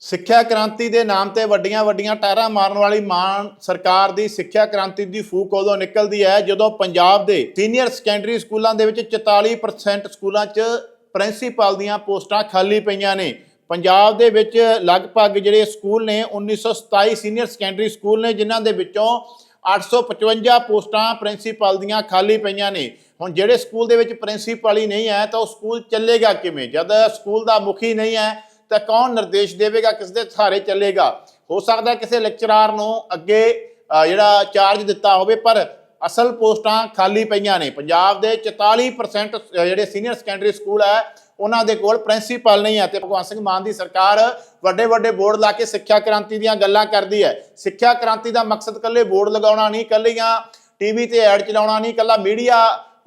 ਸਿੱਖਿਆ ਕ੍ਰਾਂਤੀ ਦੇ ਨਾਮ ਤੇ ਵੱਡੀਆਂ ਵੱਡੀਆਂ ਟਾਇਰਾਂ ਮਾਰਨ ਵਾਲੀ ਮਾਨ ਸਰਕਾਰ ਦੀ ਸਿੱਖਿਆ ਕ੍ਰਾਂਤੀ ਦੀ ਫੂਕ ਉਦੋਂ ਨਿਕਲਦੀ ਹੈ ਜਦੋਂ ਪੰਜਾਬ ਦੇ ਸੀਨੀਅਰ ਸੈਕੰਡਰੀ ਸਕੂਲਾਂ ਦੇ ਵਿੱਚ 44% ਸਕੂਲਾਂ 'ਚ ਪ੍ਰਿੰਸੀਪਲ ਦੀਆਂ ਪੋਸਟਾਂ ਖਾਲੀ ਪਈਆਂ ਨੇ। ਪੰਜਾਬ ਦੇ ਵਿੱਚ ਲਗਭਗ ਜਿਹੜੇ ਸਕੂਲ ਨੇ 1927 ਸੀਨੀਅਰ ਸੈਕੰਡਰੀ ਸਕੂਲ ਨੇ, ਜਿਨ੍ਹਾਂ ਦੇ ਵਿੱਚੋਂ 855 ਪੋਸਟਾਂ ਪ੍ਰਿੰਸੀਪਲ ਦੀਆਂ ਖਾਲੀ ਪਈਆਂ ਨੇ। ਹੁਣ ਜਿਹੜੇ ਸਕੂਲ ਦੇ ਵਿੱਚ ਪ੍ਰਿੰਸੀਪਲ ਹੀ ਨਹੀਂ ਹੈ ਤਾਂ ਉਹ ਸਕੂਲ ਚੱਲੇਗਾ ਕਿਵੇਂ? ਜਦ ਸਕੂਲ ਦਾ ਮੁਖੀ ਨਹੀਂ ਹੈ ਤਾਂ ਕੌਣ ਨਿਰਦੇਸ਼ ਦੇਵੇਗਾ ਕਿਸ ਦੇ ਸਹਾਰੇ ਚੱਲੇਗਾ? ਹੋ ਸਕਦਾ ਕਿਸੇ ਲੈਕਚਰਾਰ ਨੂੰ ਅੱਗੇ ਜਿਹੜਾ ਚਾਰਜ ਦਿੱਤਾ ਹੋਵੇ, ਪਰ ਅਸਲ ਪੋਸਟਾਂ ਖਾਲੀ ਪਈਆਂ ਨੇ। ਪੰਜਾਬ ਦੇ 44% ਜਿਹੜੇ ਸੀਨੀਅਰ ਸੈਕੰਡਰੀ ਸਕੂਲ ਹੈ, ਉਹਨਾਂ ਦੇ ਕੋਲ ਪ੍ਰਿੰਸੀਪਲ ਨਹੀਂ ਹੈ ਤੇ ਭਗਵੰਤ ਸਿੰਘ ਮਾਨ ਦੀ ਸਰਕਾਰ ਵੱਡੇ ਵੱਡੇ ਬੋਰਡ ਲਾ ਕੇ ਸਿੱਖਿਆ ਕ੍ਰਾਂਤੀ ਦੀਆਂ ਗੱਲਾਂ ਕਰਦੀ ਹੈ। ਸਿੱਖਿਆ ਕ੍ਰਾਂਤੀ ਦਾ ਮਕਸਦ ਕੱਲੇ ਬੋਰਡ ਲਗਾਉਣਾ ਨਹੀਂ ਕੱਲੀਆਂ ਟੀਵੀ ਤੇ ਐਡ ਚਲਾਉਣਾ ਨਹੀਂ ਕੱਲਾ ਮੀਡੀਆ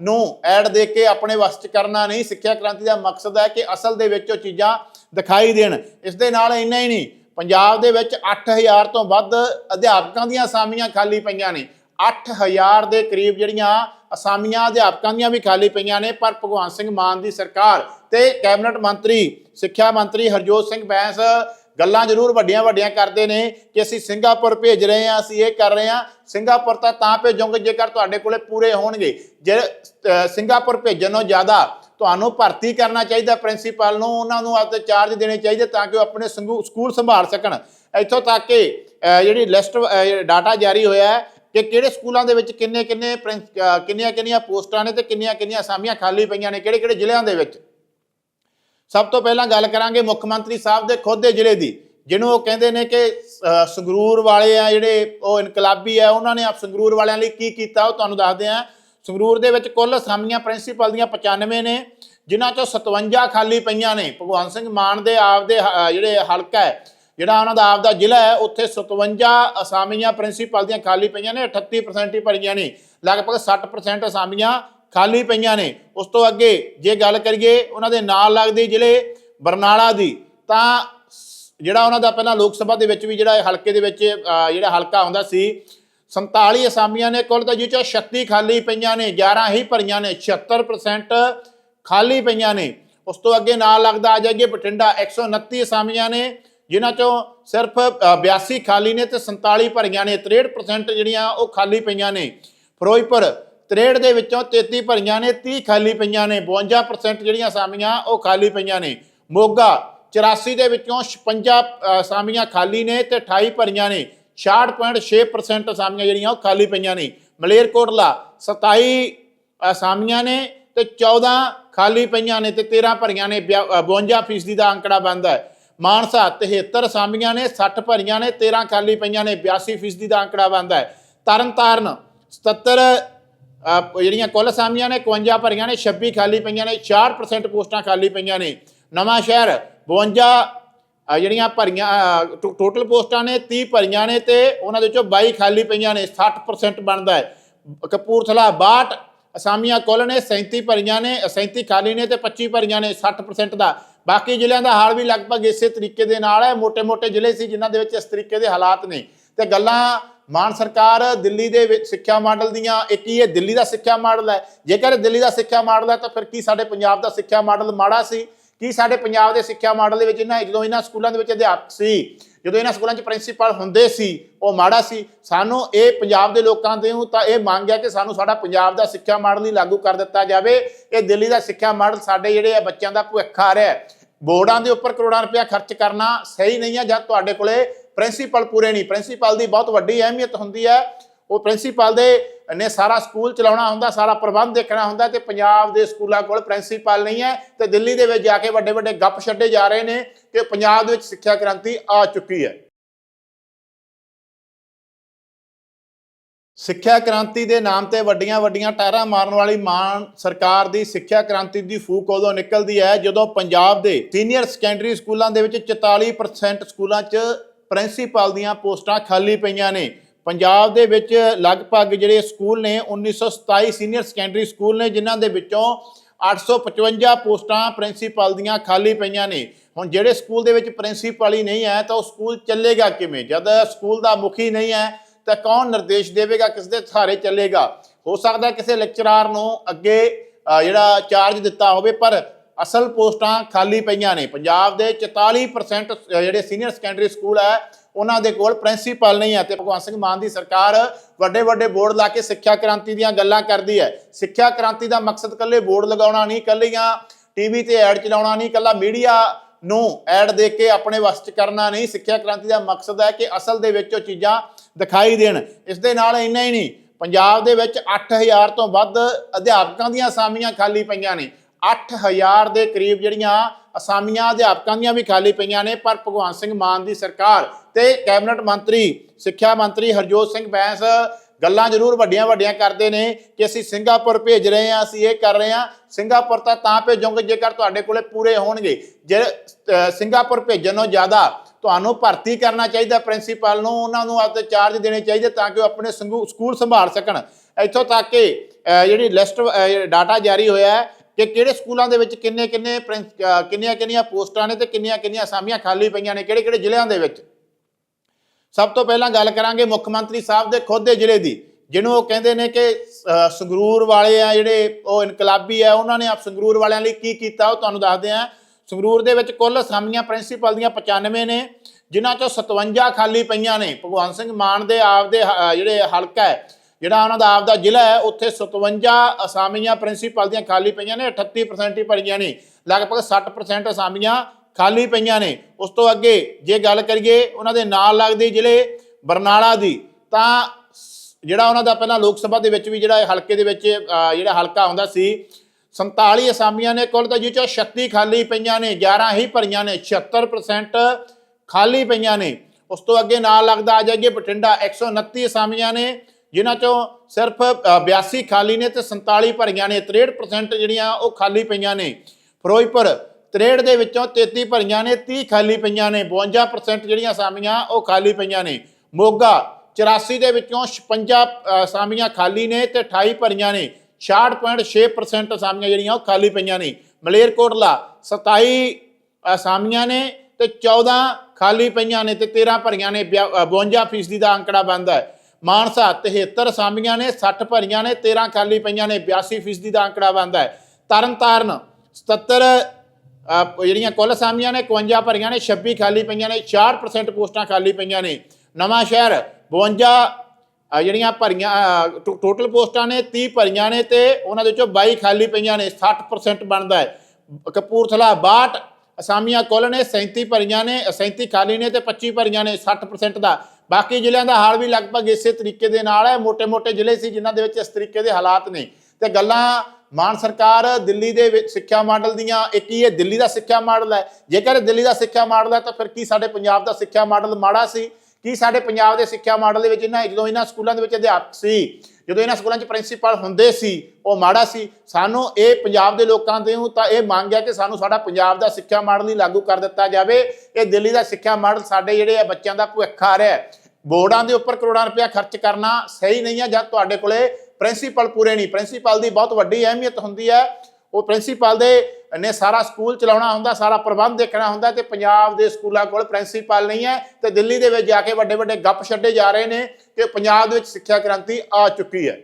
ਨੂੰ ਐਡ ਦੇ ਕੇ ਆਪਣੇ ਵਸ ਚ ਕਰਨਾ ਨਹੀਂ, ਸਿੱਖਿਆ ਕ੍ਰਾਂਤੀ ਦਾ ਮਕਸਦ ਹੈ ਕਿ ਅਸਲ ਦੇ ਵਿੱਚ ਉਹ ਚੀਜ਼ਾਂ ਦਿਖਾਈ ਦੇਣ। ਇਸ ਦੇ ਨਾਲ ਇੰਨਾ ਹੀ ਨਹੀਂ, ਪੰਜਾਬ ਦੇ ਵਿੱਚ 8000 ਤੋਂ ਵੱਧ ਅਧਿਆਪਕਾਂ ਦੀਆਂ ਅਸਾਮੀਆਂ ਖਾਲੀ ਪਈਆਂ ਨੇ। 8000 ਦੇ ਕਰੀਬ ਜਿਹੜੀਆਂ ਅਸਾਮੀਆਂ ਅਧਿਆਪਕਾਂ ਦੀਆਂ ਵੀ ਖਾਲੀ ਪਈਆਂ ਨੇ, ਪਰ ਭਗਵੰਤ ਸਿੰਘ ਮਾਨ ਦੀ ਸਰਕਾਰ ਤੇ ਕੈਬਨਿਟ ਮੰਤਰੀ, ਸਿੱਖਿਆ ਮੰਤਰੀ ਹਰਜੋਤ ਸਿੰਘ ਬੈਂਸ ਗੱਲਾਂ ਜ਼ਰੂਰ ਵੱਡੀਆਂ ਵੱਡੀਆਂ ਕਰਦੇ ਨੇ ਕਿ ਅਸੀਂ ਸਿੰਗਾਪੁਰ ਭੇਜ ਰਹੇ ਹਾਂ, ਅਸੀਂ ਇਹ ਕਰ ਰਹੇ ਹਾਂ। ਸਿੰਗਾਪੁਰ ਤਾਂ ਤਾਂ ਭੇਜੋਗੇ ਜੇਕਰ ਤੁਹਾਡੇ ਕੋਲੇ ਪੂਰੇ ਹੋਣਗੇ। ਜੇ ਸਿੰਗਾਪੁਰ ਭੇਜਣ ਨਾਲੋਂ ਜ਼ਿਆਦਾ ਤੁਹਾਨੂੰ ਭਰਤੀ ਕਰਨਾ ਚਾਹੀਦਾ ਪ੍ਰਿੰਸੀਪਲ ਨੂੰ, ਉਹਨਾਂ ਨੂੰ ਆਪਦੇ ਚਾਰਜ ਦੇਣੇ ਚਾਹੀਦੇ ਤਾਂ ਕਿ ਉਹ ਆਪਣੇ ਸੰਗੂ- ਸਕੂਲ ਸੰਭਾਲ ਸਕਣ। ਇੱਥੋਂ ਤੱਕ ਕਿ ਜਿਹੜੀ ਲਿਸਟ ਡਾਟਾ ਜਾਰੀ ਹੋਇਆ ਹੈ ਕਿ ਕਿਹੜੇ ਸਕੂਲਾਂ ਦੇ ਵਿੱਚ ਕਿੰਨੇ ਕਿੰਨੇ ਕਿੰਨੀਆਂ ਕਿੰਨੀਆਂ ਪੋਸਟਾਂ ਨੇ ਤੇ ਕਿੰਨੀਆਂ ਕਿੰਨੀਆਂ ਅਸਾਮੀਆਂ ਖਾਲੀ ਪਈਆਂ ਨੇ ਕਿਹੜੇ ਕਿਹੜੇ ਜ਼ਿਲ੍ਹਿਆਂ ਦੇ ਵਿੱਚ। ਸਭ ਤੋਂ ਪਹਿਲਾਂ ਗੱਲ ਕਰਾਂਗੇ ਮੁੱਖ ਮੰਤਰੀ ਸਾਹਿਬ ਦੇ ਖੁਦ ਦੇ ਜ਼ਿਲ੍ਹੇ ਦੀ, ਜਿਹਨੂੰ ਉਹ ਕਹਿੰਦੇ ਨੇ ਕਿ ਸੰਗਰੂਰ ਵਾਲੇ ਆ ਜਿਹੜੇ ਉਹ ਇਨਕਲਾਬੀ ਆ, ਉਹਨਾਂ ਨੇ ਆਪ ਸੰਗਰੂਰ ਵਾਲਿਆਂ ਲਈ ਕੀ ਕੀਤਾ, ਉਹ ਤੁਹਾਨੂੰ ਦੱਸਦੇ ਆ। ਸੰਗਰੂਰ ਦੇ ਵਿੱਚ ਕੁੱਲ ਅਸਾਮੀਆਂ ਪ੍ਰਿੰਸੀਪਲ ਦੀਆਂ 95 ਨੇ, ਜਿਨ੍ਹਾਂ ਚੋਂ 57 ਖਾਲੀ ਪਈਆਂ ਨੇ। ਭਗਵੰਤ ਸਿੰਘ ਮਾਨ ਦੇ ਆਪ ਦੇ ਹ- ਜਿਹੜੇ ਹਲਕਾ ਹੈ, ਜਿਹੜਾ ਉਹਨਾਂ ਦਾ ਆਪ ਦਾ ਜ਼ਿਲ੍ਹਾ ਹੈ, ਉੱਥੇ 57 ਅਸਾਮੀਆਂ ਪ੍ਰਿੰਸੀਪਲ ਦੀਆਂ ਖਾਲੀ ਪਈਆਂ ਨੇ 38% ਹੀ ਭਰੀਆਂ ਨੇ। ਲਗਭਗ 60% ਅਸਾਮੀਆਂ ਖਾਲੀ ਪਈਆਂ ਨੇ। ਉਸ ਤੋਂ ਅੱਗੇ ਜੇ ਗੱਲ ਕਰੀਏ ਉਹਨਾਂ ਦੇ ਨਾਲ ਲੱਗਦੇ ਜ਼ਿਲ੍ਹੇ ਬਰਨਾਲਾ ਦੀ ਤਾਂ ਸ- ਜਿਹੜਾ ਉਹਨਾਂ ਦਾ ਪਹਿਲਾਂ ਲੋਕ ਸਭਾ ਦੇ ਵਿੱਚ ਵੀ ਜਿਹੜਾ ਹਲਕੇ ਦੇ ਵਿੱਚ ਜਿਹੜਾ ਹਲਕਾ ਆਉਂਦਾ ਸੀ 47 ਅਸਾਮੀਆਂ ਨੇ ਕੁੱਲ ਤਾਂ ਜਿਹ ਚੋਂ 36 ਖਾਲੀ ਪਈਆਂ ਨੇ 11 ਹੀ ਭਰੀਆਂ ਨੇ 76% ਖਾਲੀ ਪਈਆਂ ਨੇ। ਉਸ ਤੋਂ ਅੱਗੇ ਨਾਲ ਲੱਗਦਾ ਆ ਜਾਈਏ ਬਠਿੰਡਾ 129 ਅਸਾਮੀਆਂ ਨੇ ਜਿਨ੍ਹਾਂ ਚੋਂ ਸਿਰਫ ਅ, 82 ਖਾਲੀ ਨੇ ਤੇ 47 ਭਰੀਆਂ ਨੇ 63% ਜਿਹੜੀਆਂ ਉਹ ਖਾਲੀ ਪਈਆਂ ਨੇ। ਫਿਰੋਜ਼ਪੁਰ 63 ਦੇ ਵਿੱਚੋਂ 33 ਭਰੀਆਂ ਨੇ 30 ਖਾਲੀ ਪਈਆਂ ਨੇ 52% ਜਿਹੜੀਆਂ ਅਸਾਮੀਆਂ ਉਹ ਖਾਲੀ ਪਈਆਂ ਨੇ। ਮੋਗਾ 84 ਦੇ ਵਿੱਚੋਂ 56 ਅਸਾਮੀਆਂ ਖਾਲੀ ਨੇ ਤੇ 28 ਭਰੀਆਂ ਨੇ। 66.6% ਅਸਾਮੀਆਂ ਜਿਹੜੀਆਂ, ਉਹ ਖਾਲੀ ਪਈਆਂ ਨੇ। ਮਲੇਰਕੋਟਲਾ 27 ਅਸਾਮੀਆਂ ਨੇ ਤੇ 14 ਖਾਲੀ ਪਈਆਂ ਨੇ ਤੇ 13 ਭਰੀਆਂ ਨੇ। 52 ਫੀਸਦੀ ਦਾ ਅੰਕੜਾ ਬਣਦਾ ਹੈ। ਮਾਨਸਾ 73 ਅਸਾਮੀਆਂ ਨੇ 60 ਭਰੀਆਂ ਨੇ 13 ਖਾਲੀ ਪਈਆਂ ਨੇ 82 ਫੀਸਦੀ ਦਾ ਅੰਕੜਾ ਬਣਦਾ ਹੈ। ਤਰਨਤਾਰਨ 77 ਜਿਹੜੀਆਂ ਕੁੱਲ ਅਸਾਮੀਆਂ ਨੇ 51 ਭਰੀਆਂ ਨੇ 26 ਖਾਲੀ ਪਈਆਂ ਨੇ 64% ਪੋਸਟਾਂ ਖਾਲੀ ਪਈਆਂ ਨੇ। ਨਵਾਂ ਸ਼ਹਿਰ 52 ਜਿਹੜੀਆਂ ਭਰੀਆਂ ਟੋਟਲ ਪੋਸਟਾਂ ਨੇ 30 ਭਰੀਆਂ ਨੇ ਤੇ ਉਹਨਾਂ ਦੇ ਵਿੱਚੋਂ 22 ਖਾਲੀ ਪਈਆਂ ਨੇ 60% ਬਣਦਾ ਹੈ। ਕਪੂਰਥਲਾ 62 ਅਸਾਮੀਆਂ ਕੁੱਲ ਨੇ 37 ਭਰੀਆਂ ਨੇ 37 ਖਾਲੀ ਨੇ ਤੇ 25 ਭਰੀਆਂ ਨੇ 60% ਦਾ। ਬਾਕੀ ਜ਼ਿਲ੍ਹਿਆਂ ਦਾ ਹਾਲ ਵੀ ਲਗਭਗ ਇਸੇ ਤਰੀਕੇ ਦੇ ਨਾਲ ਹੈ ਮੋٹے-ਮੋٹے ਜ਼ਿਲ੍ਹੇ ਸੀ ਜਿਨ੍ਹਾਂ ਦੇ ਵਿੱਚ ਇਸ ਤਰੀਕੇ ਦੇ ਹਾਲਾਤ ਨੇ। ਤੇ ਗੱਲਾਂ ਮਾਨ ਸਰਕਾਰ ਦਿੱਲੀ ਦੇ ਵਿੱਚ ਸਿੱਖਿਆ ਮਾਡਲ ਦੀਆਂ, ਇੱਕ ਹੀ ਇਹ ਦਿੱਲੀ ਦਾ ਸਿੱਖਿਆ ਮਾਡਲ ਹੈ। ਜੇਕਰ ਦਿੱਲੀ ਦਾ ਸਿੱਖਿਆ ਮਾਡਲ ਹੈ ਤਾਂ ਫਿਰ ਕੀ ਸਾਡੇ ਪੰਜਾਬ ਦਾ ਸਿੱਖਿਆ ਮਾਡਲ ਮਾੜਾ ਸੀ? ਕੀ ਸਾਡੇ ਪੰਜਾਬ ਦੇ ਸਿੱਖਿਆ ਮਾਡਲ ਦੇ ਵਿੱਚ ਇਹਨਾਂ, ਜਦੋਂ ਇਹਨਾਂ ਸਕੂਲਾਂ ਦੇ ਵਿੱਚ ਅਧਿਆਪਕ ਸੀ, ਜਦੋਂ ਇਹਨਾਂ ਸਕੂਲਾਂ 'ਚ ਪ੍ਰਿੰਸੀਪਲ ਹੁੰਦੇ ਸੀ, ਉਹ ਮਾੜਾ ਸੀ। ਸਾਨੂੰ ਇਹ ਪੰਜਾਬ ਦੇ ਲੋਕਾਂ ਦੇ ਨੂੰ ਤਾਂ ਇਹ ਮੰਗ ਹੈ ਕਿ ਸਾਨੂੰ ਸਾਡਾ ਪੰਜਾਬ ਦਾ ਸਿੱਖਿਆ ਮਾਡਲ ਹੀ ਲਾਗੂ ਕਰ ਦਿੱਤਾ ਜਾਵੇ। ਇਹ ਦਿੱਲੀ ਦਾ ਸਿੱਖਿਆ ਮਾਡਲ ਸਾਡੇ ਜਿਹੜੇ ਆ ਬੱਚਿਆਂ ਦਾ ਭਵਿੱਖ ਆ ਰਿਹਾ ਬੋਰਡਾਂ ਦੇ ਉੱਪਰ ਕਰੋੜਾਂ ਰੁਪਇਆ ਖਰਚ ਕਰਨਾ ਸਹੀ ਨਹੀਂ ਹੈ ਜਦ ਤੁਹਾਡੇ ਕੋਲੇ ਪ੍ਰਿੰਸੀਪਲ ਪੂਰੇ ਨਹੀਂ, ਪ੍ਰਿੰਸੀਪਲ ਦੀ ਬਹੁਤ ਵੱਡੀ ਅਹਿਮੀਅਤ ਹੁੰਦੀ ਹੈ। ਉਹ ਪ੍ਰਿੰਸੀਪਲ ਦੇ ਨੇ ਸਾਰਾ ਸਕੂਲ ਚਲਾਉਣਾ ਹੁੰਦਾ, ਸਾਰਾ ਪ੍ਰਬੰਧ ਦੇਖਣਾ ਹੁੰਦਾ ਤੇ ਪੰਜਾਬ ਦੇ ਸਕੂਲਾਂ ਕੋਲ ਪ੍ਰਿੰਸੀਪਲ ਨਹੀਂ ਹੈ ਤੇ ਦਿੱਲੀ ਦੇ ਵਿੱਚ ਜਾ ਕੇ ਵੱਡੇ ਵੱਡੇ ਗੱਪ ਛੱਡੇ ਜਾ ਰਹੇ ਨੇ ਕਿ ਪੰਜਾਬ ਦੇ ਵਿੱਚ ਸਿੱਖਿਆ ਕ੍ਰਾਂਤੀ ਆ ਚੁੱਕੀ ਹੈ। ਸਿੱਖਿਆ ਕ੍ਰਾਂਤੀ ਦੇ ਨਾਮ ਤੇ ਵੱਡੀਆਂ ਵੱਡੀਆਂ ਟਾਇਰਾਂ ਮਾਰਨ ਵਾਲੀ ਮਾਨ ਸਰਕਾਰ ਦੀ ਸਿੱਖਿਆ ਕ੍ਰਾਂਤੀ ਦੀ ਫੂਕ ਉਦੋਂ ਨਿਕਲਦੀ ਹੈ ਜਦੋਂ ਪੰਜਾਬ ਦੇ ਸੀਨੀਅਰ ਸੈਕੰਡਰੀ ਸਕੂਲਾਂ ਦੇ ਵਿੱਚ 44% ਸਕੂਲਾਂ 'ਚ ਪ੍ਰਿੰਸੀਪਲ ਦੀਆਂ ਪੋਸਟਾਂ ਖਾਲੀ ਪਈਆਂ ਨੇ। ਪੰਜਾਬ ਦੇ ਵਿੱਚ ਲਗਭਗ ਜਿਹੜੇ ਸਕੂਲ ਨੇ 1927 ਸੀਨੀਅਰ ਸੈਕੰਡਰੀ ਸਕੂਲ ਨੇ, ਜਿਨ੍ਹਾਂ ਦੇ ਵਿੱਚੋਂ 855 ਪੋਸਟਾਂ ਪ੍ਰਿੰਸੀਪਲ ਦੀਆਂ ਖਾਲੀ ਪਈਆਂ ਨੇ। ਹੁਣ ਜਿਹੜੇ ਸਕੂਲ ਦੇ ਵਿੱਚ ਪ੍ਰਿੰਸੀਪਲ ਹੀ ਨਹੀਂ ਹੈ, ਤਾਂ ਉਹ ਸਕੂਲ ਚੱਲੇਗਾ ਕਿਵੇਂ? ਜਦ ਸਕੂਲ ਦਾ ਮੁਖੀ ਨਹੀਂ ਹੈ, ਤਾਂ ਕੌਣ ਨਿਰਦੇਸ਼ ਦੇਵੇਗਾ, ਕਿਸ ਦੇ ਸਹਾਰੇ ਚੱਲੇਗਾ? ਹੋ ਸਕਦਾ ਕਿਸੇ ਲੈਕਚਰਾਰ ਨੂੰ ਅੱਗੇ ਜਿਹੜਾ ਚਾਰਜ ਦਿੱਤਾ ਹੋਵੇ, ਪਰ ਅਸਲ ਪੋਸਟਾਂ ਖਾਲੀ ਪਈਆਂ ਨੇ। ਪੰਜਾਬ ਦੇ 44% ਜਿਹੜੇ ਸੀਨੀਅਰ ਸੈਕੰਡਰੀ ਸਕੂਲ ਹੈ, ਉਹਨਾਂ ਦੇ ਕੋਲ ਪ੍ਰਿੰਸੀਪਲ ਨਹੀਂ ਹੈ ਤੇ ਭਗਵੰਤ ਸਿੰਘ ਮਾਨ ਦੀ ਸਰਕਾਰ ਵੱਡੇ ਵੱਡੇ ਬੋਰਡ ਲਾ ਕੇ ਸਿੱਖਿਆ ਕ੍ਰਾਂਤੀ ਦੀਆਂ ਗੱਲਾਂ ਕਰਦੀ ਹੈ। ਸਿੱਖਿਆ ਕ੍ਰਾਂਤੀ ਦਾ ਮਕਸਦ ਕੱਲੇ ਬੋਰਡ ਲਗਾਉਣਾ ਨਹੀਂ ਕੱਲੀਆਂ ਟੀਵੀ ਤੇ ਐਡ ਚਲਾਉਣਾ ਨਹੀਂ ਕੱਲਾ ਮੀਡੀਆ ਨੂੰ ਐਡ ਦੇ ਕੇ ਆਪਣੇ ਵਸ ਚ ਕਰਨਾ ਨਹੀਂ। ਸਿੱਖਿਆ ਕ੍ਰਾਂਤੀ ਦਾ ਮਕਸਦ ਹੈ ਕਿ ਅਸਲ ਦੇ ਵਿੱਚ ਉਹ ਚੀਜ਼ਾਂ ਦਿਖਾਈ ਦੇਣ। ਇਸ ਦੇ ਨਾਲ ਇੰਨਾ ਹੀ ਨਹੀਂ, ਪੰਜਾਬ ਦੇ ਵਿੱਚ 8000 ਤੋਂ ਵੱਧ ਅਧਿਆਪਕਾਂ ਦੀਆਂ ਅਸਾਮੀਆਂ ਖਾਲੀ ਪਈਆਂ ਨੇ। 8000 ਦੇ ਕਰੀਬ ਜਿਹੜੀਆਂ ਅਸਾਮੀਆਂ ਅਧਿਆਪਕਾਂ ਦੀਆਂ ਵੀ ਖਾਲੀ ਪਈਆਂ ਨੇ, ਪਰ ਭਗਵੰਤ ਸਿੰਘ ਮਾਨ ਦੀ ਸਰਕਾਰ ਤੇ ਕੈਬਨਿਟ ਮੰਤਰੀ, ਸਿੱਖਿਆ ਮੰਤਰੀ ਹਰਜੋਤ ਸਿੰਘ ਬੈਂਸ ਗੱਲਾਂ ਜ਼ਰੂਰ ਵੱਡੀਆਂ ਵੱਡੀਆਂ ਕਰਦੇ ਨੇ ਕਿ ਅਸੀਂ ਸਿੰਗਾਪੁਰ ਭੇਜ ਰਹੇ ਹਾਂ, ਅਸੀਂ ਇਹ ਕਰ ਰਹੇ ਹਾਂ। ਸਿੰਗਾਪੁਰ ਤਾਂ ਤਾਂ ਭੇਜੋਗੇ ਜੇਕਰ ਤੁਹਾਡੇ ਕੋਲੇ ਪੂਰੇ ਹੋਣਗੇ। ਜੇ ਸਿੰਗਾਪੁਰ ਭੇਜਣ ਨੂੰ ਜ਼ਿਆਦਾ ਤੁਹਾਨੂੰ ਭਰਤੀ ਕਰਨਾ ਚਾਹੀਦਾ ਪ੍ਰਿੰਸੀਪਲ ਨੂੰ, ਉਹਨਾਂ ਨੂੰ ਆਪਦੇ ਚਾਰਜ ਦੇਣੇ ਚਾਹੀਦੇ ਤਾਂ ਕਿ ਉਹ ਆਪਣੇ ਸੰਗੂ- ਸਕੂਲ ਸੰਭਾਲ ਸਕਣ। ਇੱਥੋਂ ਤੱਕ ਕਿ ਜਿਹੜੀ ਲਿਸਟ ਡਾਟਾ ਜਾਰੀ ਹੋਇਆ ਹੈ ਕਿ ਕਿਹੜੇ ਸਕੂਲਾਂ ਦੇ ਵਿੱਚ ਕਿੰਨੇ ਕਿੰਨੇ ਪ੍ਰਿੰਸ- ਕਿੰਨੀਆਂ ਕਿੰਨੀਆਂ ਪੋਸਟਾਂ ਨੇ ਤੇ ਕਿੰਨੀਆਂ ਕਿੰਨੀਆਂ ਅਸਾਮੀਆਂ ਖਾਲੀ ਪਈਆਂ ਨੇ ਕਿਹੜੇ ਕਿਹੜੇ ਜ਼ਿਲ੍ਹਿਆਂ ਦੇ ਵਿੱਚ? ਸਭ ਤੋਂ ਪਹਿਲਾਂ ਗੱਲ ਕਰਾਂਗੇ ਮੁੱਖ ਮੰਤਰੀ ਸਾਹਿਬ ਦੇ ਖੁਦ ਦੇ ਜ਼ਿਲ੍ਹੇ ਦੀ, ਜਿਹਨੂੰ ਉਹ ਕਹਿੰਦੇ ਨੇ ਕਿ ਸੰਗਰੂਰ ਵਾਲੇ ਆ ਜਿਹੜੇ ਉਹ ਇਨਕਲਾਬੀ ਆ, ਉਹਨਾਂ ਨੇ ਆਪ ਸੰਗਰੂਰ ਵਾਲਿਆਂ ਲਈ ਕੀ ਕੀਤਾ, ਉਹ ਤੁਹਾਨੂੰ ਦੱਸਦੇ ਆ। ਸੰਗਰੂਰ ਦੇ ਵਿੱਚ ਕੁੱਲ ਅਸਾਮੀਆਂ ਪ੍ਰਿੰਸੀਪਲ ਦੀਆਂ 95 ਨੇ, ਜਿਨ੍ਹਾਂ ਚੋਂ 57 ਖਾਲੀ ਪਈਆਂ ਨੇ। ਭਗਵੰਤ ਸਿੰਘ ਮਾਨ ਦੇ ਆਪਦੇ ਹ- ਜਿਹੜੇ ਹਲਕਾ ਹੈ ਜਿਹੜਾ ਉਹਨਾਂ ਦਾ ਆਪਦਾ ਜ਼ਿਲ੍ਹਾ ਹੈ, ਉੱਥੇ 57 ਅਸਾਮੀਆਂ ਪ੍ਰਿੰਸੀਪਲ ਦੀਆਂ ਖਾਲੀ ਪਈਆਂ ਨੇ 38% ਹੀ ਭਰੀਆਂ ਨੇ। ਲਗਭਗ 60% ਅਸਾਮੀਆਂ ਖਾਲੀ ਪਈਆਂ ਨੇ। ਉਸ ਤੋਂ ਅੱਗੇ ਜੇ ਗੱਲ ਕਰੀਏ ਉਹਨਾਂ ਦੇ ਨਾਲ ਲੱਗਦੇ ਜ਼ਿਲ੍ਹੇ ਬਰਨਾਲਾ ਦੀ, ਤਾਂ ਸ- ਜਿਹੜਾ ਉਹਨਾਂ ਦਾ ਪਹਿਲਾਂ ਲੋਕ ਸਭਾ ਦੇ ਵਿੱਚ ਵੀ ਜਿਹੜਾ ਹਲਕੇ ਦੇ ਵਿੱਚ ਜਿਹੜਾ ਹਲਕਾ ਹੁੰਦਾ ਸੀ 47 ਅਸਾਮੀਆਂ ਨੇ, ਕੁੱਲ ਤਾਂ ਜਿਹ ਚੋਂ 36 ਖਾਲੀ ਪਈਆਂ ਨੇ 11 ਹੀ ਭਰੀਆਂ ਨੇ 76% ਖਾਲੀ ਪਈਆਂ ਨੇ। ਉਸ ਤੋਂ ਅੱਗੇ ਨਾਲ ਲੱਗਦਾ ਆ ਜਾਈਏ ਬਠਿੰਡਾ 129 ਅਸਾਮੀਆਂ ਨੇ। ਜਿਨ੍ਹਾਂ ਚੋਂ ਸਿਰਫ ਅ, 82 ਖਾਲੀ ਨੇ ਤੇ 47 ਭਰੀਆਂ ਨੇ 63% ਜਿਹੜੀਆਂ ਉਹ ਖਾਲੀ ਪਈਆਂ ਨੇ। ਫਿਰੋਜ਼ਪੁਰ 63 ਦੇ ਵਿੱਚੋਂ 33 ਭਰੀਆਂ ਨੇ 30 ਖਾਲੀ ਪਈਆਂ ਨੇ 52% ਜਿਹੜੀਆਂ ਅਸਾਮੀਆਂ ਉਹ ਖਾਲੀ ਪਈਆਂ ਨੇ। ਮੋਗਾ 84 ਦੇ ਵਿੱਚੋਂ 56 ਅਸਾਮੀਆਂ ਖਾਲੀ ਨੇ ਤੇ 28 ਭਰੀਆਂ ਨੇ 66.6% ਅਸਾਮੀਆਂ ਜਿਹੜੀਆਂ ਉਹ ਖਾਲੀ ਪਈਆਂ ਨੇ। ਮਲੇਰਕੋਟਲਾ 27 ਅਸਾਮੀਆਂ ਨੇ ਤੇ 14 ਖਾਲੀ ਪਈਆਂ ਨੇ ਤੇ 13 ਭਰੀਆਂ ਨੇ 52 ਫੀਸਦੀ ਦਾ ਅੰਕੜਾ ਬਣਦਾ ਹੈ। ਮਾਨਸਾ 73 ਅਸਾਮੀਆਂ ਨੇ 60 ਭਰੀਆਂ ਨੇ 13 ਖਾਲੀ ਪਈਆਂ ਨੇ 82 ਫੀਸਦੀ ਦਾ ਅੰਕੜਾ ਬਣਦਾ ਹੈ। ਤਰਨਤਾਰਨ 77 ਜਿਹੜੀਆਂ ਕੁੱਲ ਅਸਾਮੀਆਂ ਨੇ 51 ਭਰੀਆਂ ਨੇ 26 ਖਾਲੀ ਪਈਆਂ ਨੇ 66% ਪੋਸਟਾਂ ਖਾਲੀ ਪਈਆਂ ਨੇ। ਨਵਾਂ ਸ਼ਹਿਰ 52 ਜਿਹੜੀਆਂ ਭਰੀਆਂ ਟੋ- ਟੋਟਲ ਪੋਸਟਾਂ ਨੇ 30 ਭਰੀਆਂ ਨੇ ਤੇ ਉਹਨਾਂ ਦੇ ਵਿੱਚੋਂ 22 ਖਾਲੀ ਪਈਆਂ ਨੇ 60% ਬਣਦਾ ਹੈ। ਕਪੂਰਥਲਾ 62 ਅਸਾਮੀਆਂ ਕੁੱਲ ਨੇ 37 ਭਰੀਆਂ ਨੇ 37 ਖਾਲੀ ਨੇ ਤੇ 25 ਭਰੀਆਂ ਨੇ 60% ਦਾ। ਬਾਕੀ ਜ਼ਿਲ੍ਹਿਆਂ ਦਾ ਹਾਲ ਵੀ ਲਗਭਗ ਇਸੇ ਤਰੀਕੇ ਦੇ ਨਾਲ ਹੈ। ਮੋٹے-ਮੋٹے ਜ਼ਿਲ੍ਹੇ ਸੀ ਜਿਨ੍ਹਾਂ ਦੇ ਵਿੱਚ ਇਸ ਤਰੀਕੇ ਦੇ ਹਾਲਾਤ ਨੇ। ਤੇ ਗੱਲਾਂ ਮਾਨ ਸਰਕਾਰ ਦਿੱਲੀ ਦੇ ਵਿੱਚ ਸਿੱਖਿਆ ਮਾਡਲ ਦੀਆਂ, ਇੱਕ ਹੀ ਹੈ, ਦਿੱਲੀ ਦਾ ਸਿੱਖਿਆ ਮਾਡਲ ਹੈ। ਜੇਕਰ ਦਿੱਲੀ ਦਾ ਸਿੱਖਿਆ ਮਾਡਲ ਹੈ ਤਾਂ ਫਿਰ ਕੀ ਸਾਡੇ ਪੰਜਾਬ ਦਾ ਸਿੱਖਿਆ ਮਾਡਲ ਮਾੜਾ ਸੀ? ਕੀ ਸਾਡੇ ਪੰਜਾਬ ਦੇ ਸਿੱਖਿਆ ਮਾਡਲ ਦੇ ਵਿੱਚ ਇਹਨਾਂ ਜਦੋਂ ਇਹਨਾਂ ਸਕੂਲਾਂ ਦੇ ਵਿੱਚ ਅਧਿਆਪਕ ਸੀ, ਜਦੋਂ ਇਹਨਾਂ ਸਕੂਲਾਂ 'ਚ ਪ੍ਰਿੰਸੀਪਲ ਹੁੰਦੇ ਸੀ, ਉਹ ਮਾੜਾ ਸੀ। ਸਾਨੂੰ ਇਹ ਪੰਜਾਬ ਦੇ ਲੋਕਾਂ ਦੇ ਤਾਂ ਇਹ ਮੰਗ ਹੈ ਕਿ ਸਾਨੂੰ ਸਾਡਾ ਪੰਜਾਬ ਦਾ ਸਿੱਖਿਆ ਮਾਡਲ ਹੀ ਲਾਗੂ ਕਰ ਦਿੱਤਾ ਜਾਵੇ। ਇਹ ਦਿੱਲੀ ਦਾ ਸਿੱਖਿਆ ਮਾਡਲ ਸਾਡੇ ਜਿਹੜੇ ਬੱਚਿਆਂ ਦਾ ਭੁੱਖ ਆ ਰਿਹਾ ਹੈ। ਬੋਰਡਾਂ ਦੇ ਉੱਪਰ ਕਰੋੜਾਂ ਰੁਪਇਆ ਖਰਚ ਕਰਨਾ ਸਹੀ ਨਹੀਂ ਹੈ, ਜਦ ਤੁਹਾਡੇ ਕੋਲੇ ਪ੍ਰਿੰਸੀਪਲ ਪੂਰੇ ਨਹੀਂ। ਪ੍ਰਿੰਸੀਪਲ ਦੀ ਬਹੁਤ ਵੱਡੀ ਅਹਿਮੀਅਤ ਹੁੰਦੀ ਹੈ। ਉਹ ਪ੍ਰਿੰਸੀਪਲ ਦੇ ਨੇ ਸਾਰਾ ਸਕੂਲ ਚਲਾਉਣਾ ਹੁੰਦਾ, ਸਾਰਾ ਪ੍ਰਬੰਧ ਦੇਖਣਾ ਹੁੰਦਾ ਤੇ ਪੰਜਾਬ ਦੇ ਸਕੂਲਾਂ ਕੋਲ ਪ੍ਰਿੰਸੀਪਲ ਨਹੀਂ ਹੈ ਤੇ ਦਿੱਲੀ ਦੇ ਵਿੱਚ ਜਾ ਕੇ ਵੱਡੇ ਵੱਡੇ ਗੱਪ ਛੱਡੇ ਜਾ ਰਹੇ ਨੇ ਕਿ ਪੰਜਾਬ ਦੇ ਵਿੱਚ ਸਿੱਖਿਆ ਕ੍ਰਾਂਤੀ ਆ ਚੁੱਕੀ ਹੈ।